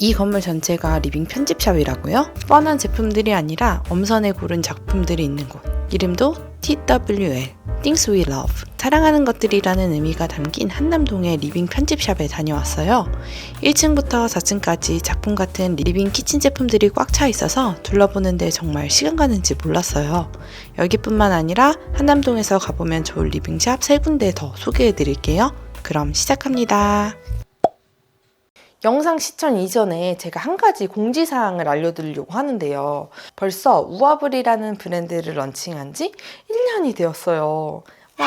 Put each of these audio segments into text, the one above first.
이 건물 전체가 리빙 편집샵이라고요? 뻔한 제품들이 아니라 엄선해 고른 작품들이 있는 곳. 이름도 TWL, Things We Love. 사랑하는 것들이라는 의미가 담긴 한남동의 리빙 편집샵에 다녀왔어요. 1층부터 4층까지 작품 같은 리빙 키친 제품들이 꽉 차 있어서 둘러보는데 정말 시간 가는지 몰랐어요. 여기뿐만 아니라 한남동에서 가보면 좋을 리빙샵 세 군데 더 소개해 드릴게요. 그럼 시작합니다. 영상 시청 이전에 제가 한 가지 공지사항을 알려드리려고 하는데요. 벌써 우아블이라는 브랜드를 런칭한 지 1년이 되었어요. 와!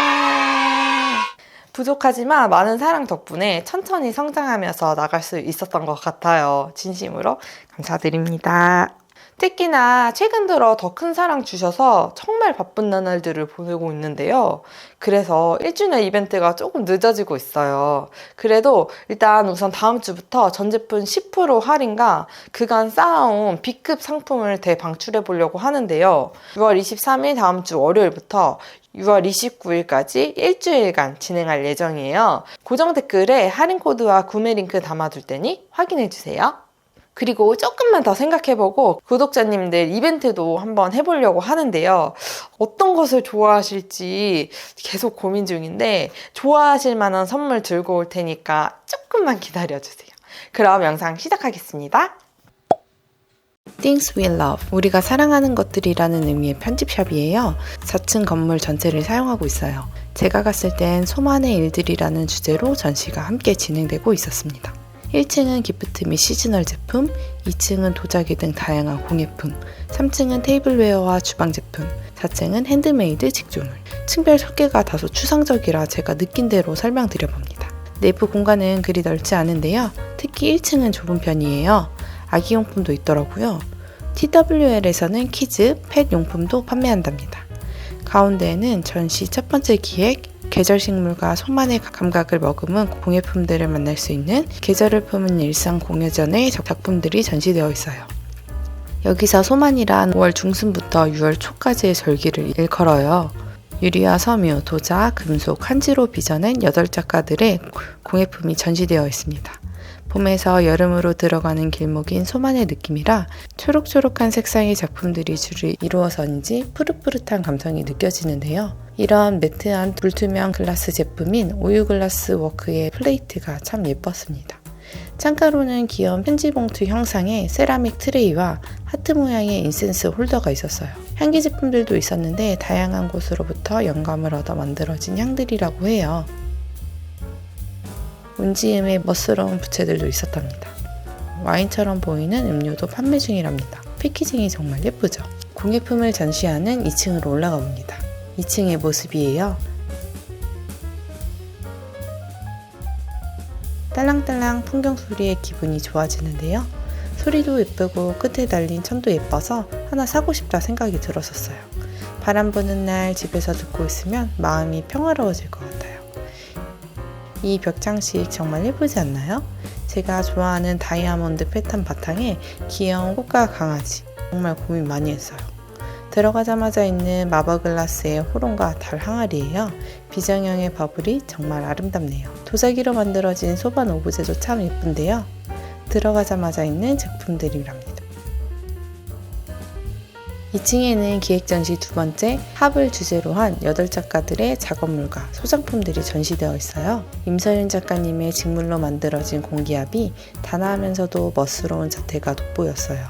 부족하지만 많은 사랑 덕분에 천천히 성장하면서 나갈 수 있었던 것 같아요. 진심으로 감사드립니다. 특히나 최근 들어 더 큰 사랑 주셔서 정말 바쁜 나날들을 보내고 있는데요. 그래서 1주년 이벤트가 조금 늦어지고 있어요. 그래도 일단 우선 다음 주부터 전 제품 10% 할인과 그간 쌓아온 B급 상품을 대방출해 보려고 하는데요. 6월 23일 다음 주 월요일부터 6월 29일까지 일주일간 진행할 예정이에요. 고정 댓글에 할인 코드와 구매 링크 담아둘 테니 확인해 주세요. 그리고 조금만 더 생각해보고 구독자님들 이벤트도 한번 해보려고 하는데요. 어떤 것을 좋아하실지 계속 고민 중인데 좋아하실 만한 선물 들고 올 테니까 조금만 기다려주세요. 그럼 영상 시작하겠습니다. Things We Love 우리가 사랑하는 것들이라는 의미의 편집샵이에요. 4층 건물 전체를 사용하고 있어요. 제가 갔을 땐 소만의 일들이라는 주제로 전시가 함께 진행되고 있었습니다. 1층은 기프트 및 시즈널 제품, 2층은 도자기 등 다양한 공예품, 3층은 테이블웨어와 주방 제품, 4층은 핸드메이드 직조물. 층별 설계가 다소 추상적이라 제가 느낀 대로 설명드려봅니다. 내부 공간은 그리 넓지 않은데요. 특히 1층은 좁은 편이에요. 아기 용품도 있더라고요. TWL에서는 키즈, 펫 용품도 판매한답니다. 가운데에는 전시 첫 번째 기획, 계절 식물과 소만의 감각을 머금은 공예품들을 만날 수 있는 계절을 품은 일상 공예전의 작품들이 전시되어 있어요. 여기서 소만이란 5월 중순부터 6월 초까지의 절기를 일컬어요. 유리와 섬유, 도자, 금속, 한지로 빚어낸 8작가들의 공예품이 전시되어 있습니다. 봄에서 여름으로 들어가는 길목인 소만의 느낌이라 초록초록한 색상의 작품들이 줄을 이루어서인지 푸릇푸릇한 감성이 느껴지는데요. 이런 매트한 불투명 글라스 제품인 오유 글라스 워크의 플레이트가 참 예뻤습니다. 창가로는 귀여운 편지봉투 형상의 세라믹 트레이와 하트 모양의 인센스 홀더가 있었어요. 향기 제품들도 있었는데 다양한 곳으로부터 영감을 얻어 만들어진 향들이라고 해요. 운지음의 멋스러운 부채들도 있었답니다. 와인처럼 보이는 음료도 판매 중이랍니다. 패키징이 정말 예쁘죠? 공예품을 전시하는 2층으로 올라가 봅니다. 2층의 모습이에요. 딸랑딸랑 풍경 소리에 기분이 좋아지는데요. 소리도 예쁘고 끝에 달린 천도 예뻐서 하나 사고 싶다 생각이 들었었어요. 바람 부는 날 집에서 듣고 있으면 마음이 평화로워질 것 같아요. 이 벽장식 정말 예쁘지 않나요? 제가 좋아하는 다이아몬드 패턴 바탕에 귀여운 꽃과 강아지 정말 고민 많이 했어요. 들어가자마자 있는 마법글라스의 호롱과 달 항아리예요. 비정형의 버블이 정말 아름답네요. 도자기로 만들어진 소반 오브제도 참 예쁜데요. 들어가자마자 있는 제품들이랍니다. 2층에는 기획전시 두 번째 합을 주제로 한 8작가들의 작업물과 소장품들이 전시되어 있어요. 임서윤 작가님의 직물로 만들어진 공기압이 단아하면서도 멋스러운 자태가 돋보였어요.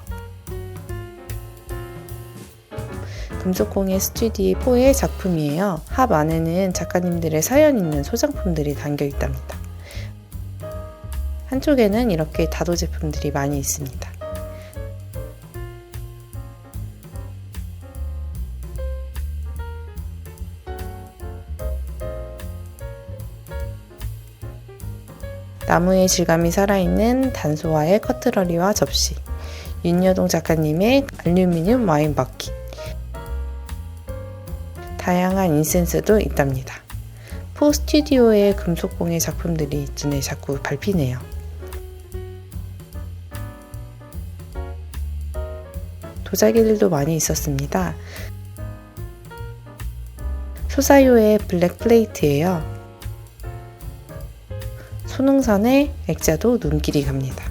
금속공예 스튜디오 4의 작품이에요. 합 안에는 작가님들의 사연 있는 소장품들이 담겨 있답니다. 한쪽에는 이렇게 다도 제품들이 많이 있습니다. 나무의 질감이 살아있는 단소화의 커트러리와 접시, 윤여동 작가님의 알루미늄 와인 버킷, 다양한 인센스도 있답니다. 포 스튜디오의 금속공예 작품들이 눈에 자꾸 밟히네요. 도자기들도 많이 있었습니다. 소사요의 블랙 플레이트예요. 손흥선의 액자도 눈길이 갑니다.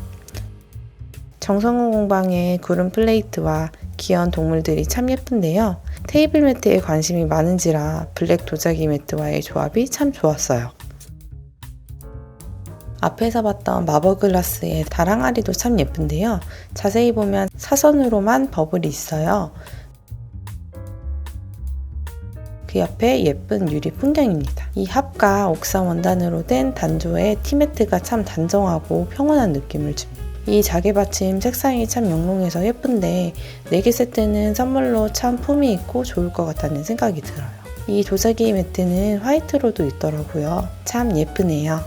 정성호 공방의 구름 플레이트와 귀여운 동물들이 참 예쁜데요. 테이블 매트에 관심이 많은지라 블랙 도자기 매트와의 조합이 참 좋았어요. 앞에서 봤던 마버글라스의 다랑아리도 참 예쁜데요. 자세히 보면 사선으로만 버블이 있어요. 그 옆에 예쁜 유리 풍경입니다. 이 합과 옥상 원단으로 된 단조의 티매트가 참 단정하고 평온한 느낌을 줍니다. 이 자개 받침 색상이 참 영롱해서 예쁜데 4개 세트는 선물로 참 품이 있고 좋을 것 같다는 생각이 들어요. 이 도자기 매트는 화이트로도 있더라고요. 참 예쁘네요.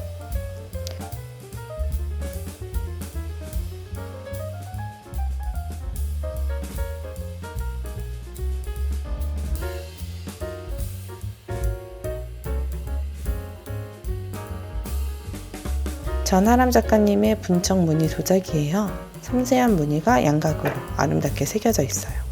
전하람 작가님의 분청 무늬 도자기예요. 섬세한 무늬가 양각으로 아름답게 새겨져 있어요.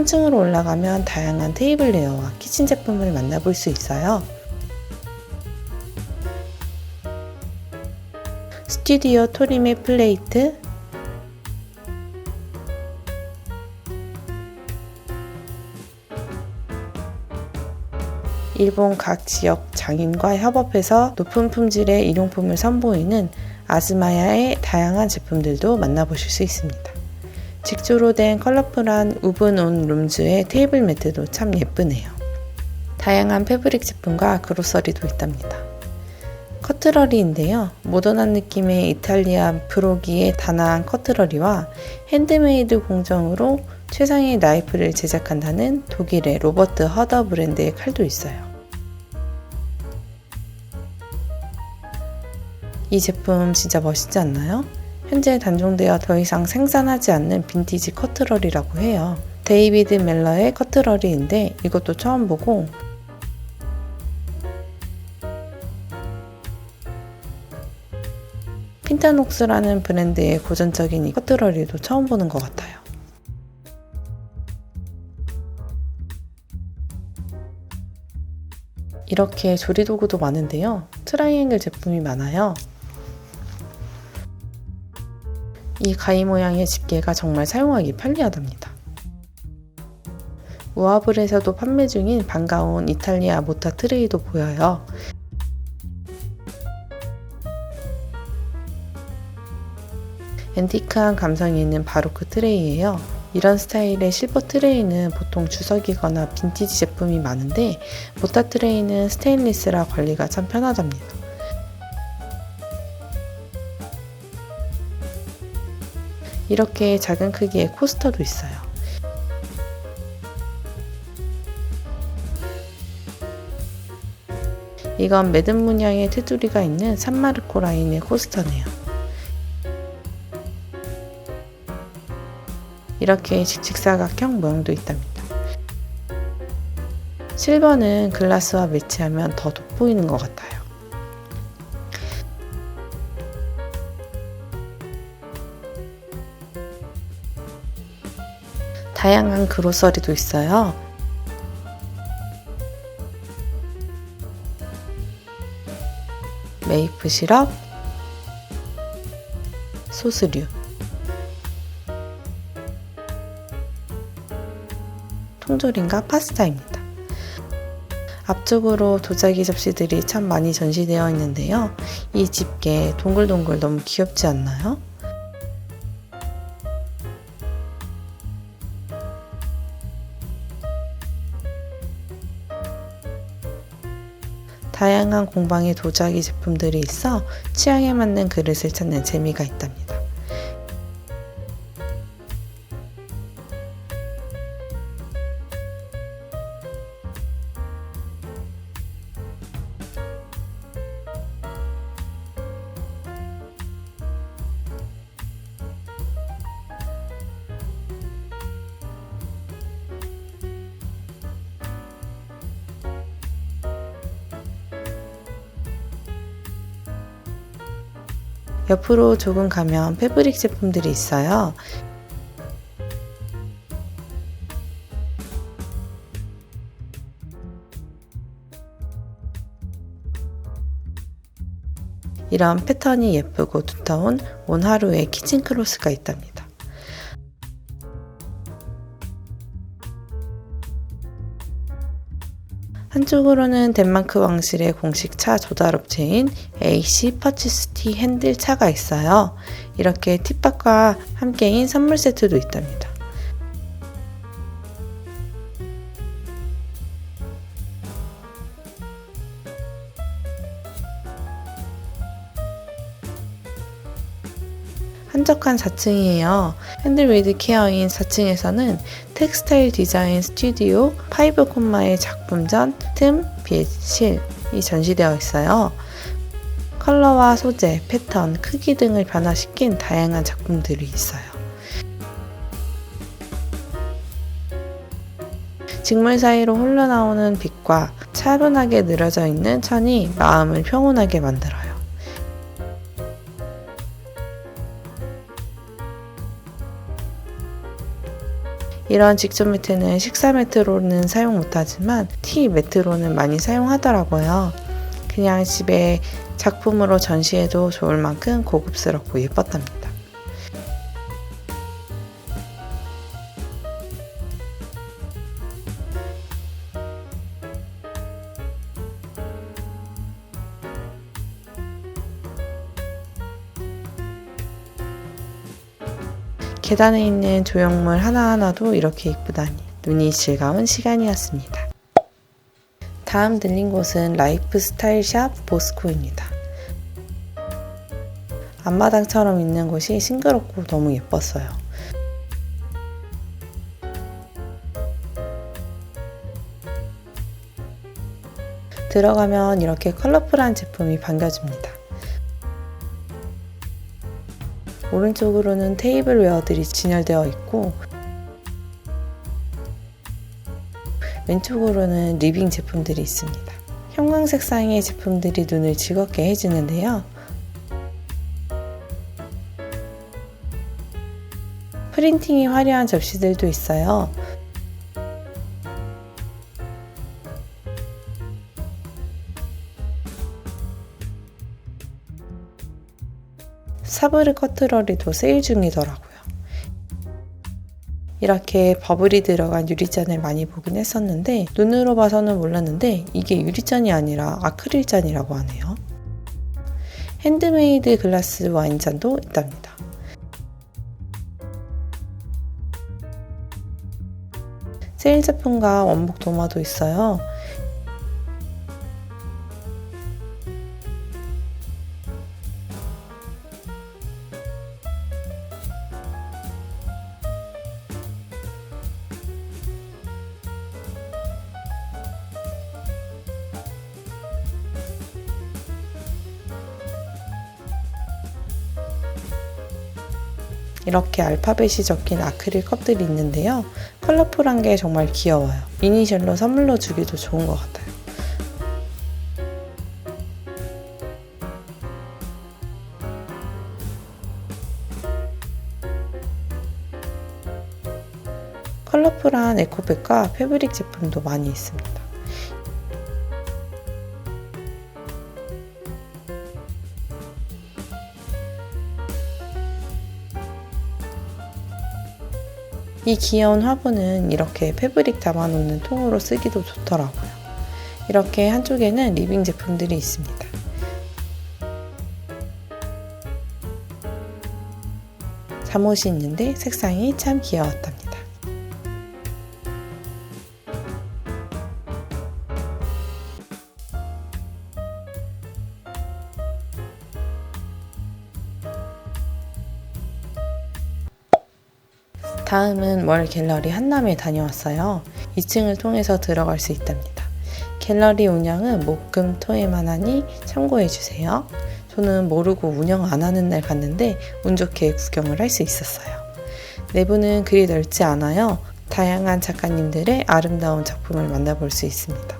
삼층으로 올라가면 다양한 테이블웨어와 키친 제품을 만나볼 수 있어요. 스튜디오 토림의 플레이트, 일본 각 지역 장인과 협업해서 높은 품질의 일용품을 선보이는 아즈마야의 다양한 제품들도 만나보실 수 있습니다. 직조로 된 컬러풀한 우븐 온 룸즈의 테이블 매트도 참 예쁘네요. 다양한 패브릭 제품과 그로서리도 있답니다. 커트러리인데요. 모던한 느낌의 이탈리안 프로기의 단아한 커트러리와 핸드메이드 공정으로 최상의 나이프를 제작한다는 독일의 로버트 허더 브랜드의 칼도 있어요. 이 제품 진짜 멋있지 않나요? 현재 단종되어 더 이상 생산하지 않는 빈티지 커트러리라고 해요. 데이비드 멜러의 커트러리인데 이것도 처음 보고 핀타녹스라는 브랜드의 고전적인 이 커트러리도 처음 보는 것 같아요. 이렇게 조리도구도 많은데요. 트라이앵글 제품이 많아요. 이 가위 모양의 집게가 정말 사용하기 편리하답니다. 우아블에서도 판매 중인 반가운 이탈리아 모타 트레이도 보여요. 앤티크한 감성이 있는 바로크 트레이예요. 이런 스타일의 실버 트레이는 보통 주석이거나 빈티지 제품이 많은데 모타 트레이는 스테인리스라 관리가 참 편하답니다. 이렇게 작은 크기의 코스터도 있어요. 이건 매듭 문양의 테두리가 있는 산마르코 라인의 코스터네요. 이렇게 직사각형 모양도 있답니다. 실버는 글라스와 매치하면 더 돋보이는 것 같아요. 다양한 그로서리도 있어요. 메이플 시럽, 소스류, 통조림과 파스타입니다. 앞쪽으로 도자기 접시들이 참 많이 전시되어 있는데요. 이 집게 동글동글 너무 귀엽지 않나요? 다양한 공방의 도자기 제품들이 있어 취향에 맞는 그릇을 찾는 재미가 있답니다. 옆으로 조금 가면 패브릭 제품들이 있어요. 이런 패턴이 예쁘고 두터운 온하루의 키친 크로스가 있답니다. 한쪽으로는 덴마크 왕실의 공식 차 조달 업체인 AC 퍼치스티 핸들 차가 있어요. 이렇게 팁박과 함께인 선물 세트도 있답니다. 한적한 4층이에요. 핸들웨이드 케어인 4층에서는 텍스타일 디자인 스튜디오 5 콤마의 작품전, 틈, 빛, 실이 전시되어 있어요. 컬러와 소재, 패턴, 크기 등을 변화시킨 다양한 작품들이 있어요. 직물 사이로 흘러나오는 빛과 차분하게 늘어져 있는 천이 마음을 평온하게 만들어요. 이런 직접 매트는 식사 매트로는 사용 못하지만 티 매트로는 많이 사용하더라고요. 그냥 집에 작품으로 전시해도 좋을 만큼 고급스럽고 예뻤답니다. 계단에 있는 조형물 하나하나도 이렇게 이쁘다니 눈이 즐거운 시간이었습니다. 다음 들린 곳은 라이프 스타일 샵 보스코입니다. 앞마당처럼 있는 곳이 싱그럽고 너무 예뻤어요. 들어가면 이렇게 컬러풀한 제품이 반겨집니다. 오른쪽으로는 테이블 웨어들이 진열되어 있고 왼쪽으로는 리빙 제품들이 있습니다. 형광 색상의 제품들이 눈을 즐겁게 해주는데요. 프린팅이 화려한 접시들도 있어요. 사브르 커트러리도 세일 중이더라고요. 이렇게 버블이 들어간 유리잔을 많이 보긴 했었는데 눈으로 봐서는 몰랐는데 이게 유리잔이 아니라 아크릴잔이라고 하네요. 핸드메이드 글라스 와인잔도 있답니다. 세일 제품과 원목 도마도 있어요. 이렇게 알파벳이 적힌 아크릴 컵들이 있는데요. 컬러풀한 게 정말 귀여워요. 미니셜로 선물로 주기도 좋은 것 같아요. 컬러풀한 에코백과 패브릭 제품도 많이 있습니다. 이 귀여운 화분은 이렇게 패브릭 담아놓는 통으로 쓰기도 좋더라고요. 이렇게 한쪽에는 리빙 제품들이 있습니다. 잠옷이 있는데 색상이 참 귀여웠답니다. 다음은 월 갤러리 한남에 다녀왔어요. 2층을 통해서 들어갈 수 있답니다. 갤러리 운영은 목금 토에만 하니 참고해 주세요. 저는 모르고 운영 안 하는 날 갔는데 운 좋게 구경을 할 수 있었어요. 내부는 그리 넓지 않아요. 다양한 작가님들의 아름다운 작품을 만나볼 수 있습니다.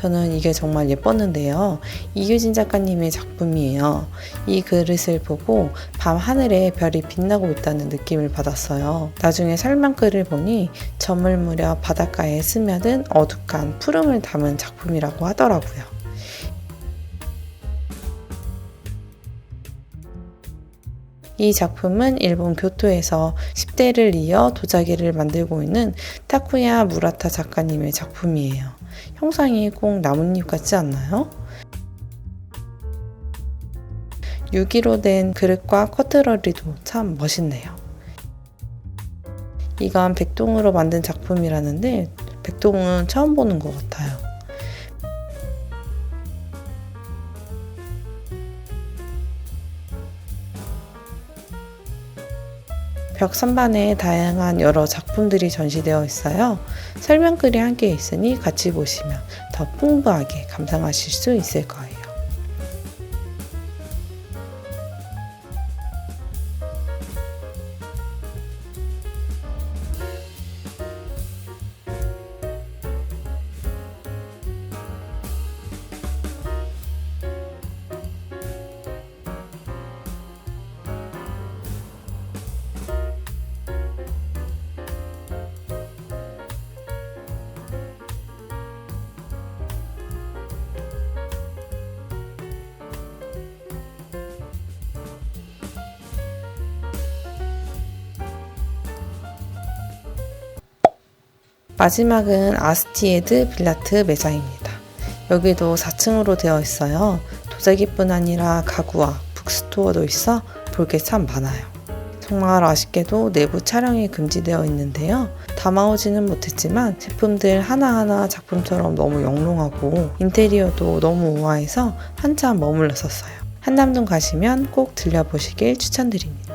저는 이게 정말 예뻤는데요. 이유진 작가님의 작품이에요. 이 그릇을 보고 밤 하늘에 별이 빛나고 있다는 느낌을 받았어요. 나중에 설명글을 보니 저물 무렵 바닷가에 스며든 어둑한 푸름을 담은 작품이라고 하더라고요. 이 작품은 일본 교토에서 10대를 이어 도자기를 만들고 있는 타쿠야 무라타 작가님의 작품이에요. 형상이 꼭 나뭇잎 같지 않나요? 유기로 된 그릇과 커트러리도 참 멋있네요. 이건 백동으로 만든 작품이라는데 백동은 처음 보는 것 같아요. 벽 선반에 다양한 여러 작품들이 전시되어 있어요. 설명글이 함께 있으니 같이 보시면 더 풍부하게 감상하실 수 있을 거예요. 마지막은 아스티에드 빌라트 매장입니다. 여기도 4층으로 되어 있어요. 도자기뿐 아니라 가구와 북스토어도 있어 볼 게 참 많아요. 정말 아쉽게도 내부 촬영이 금지되어 있는데요. 담아오지는 못했지만 제품들 하나하나 작품처럼 너무 영롱하고 인테리어도 너무 우아해서 한참 머물렀었어요. 한남동 가시면 꼭 들려보시길 추천드립니다.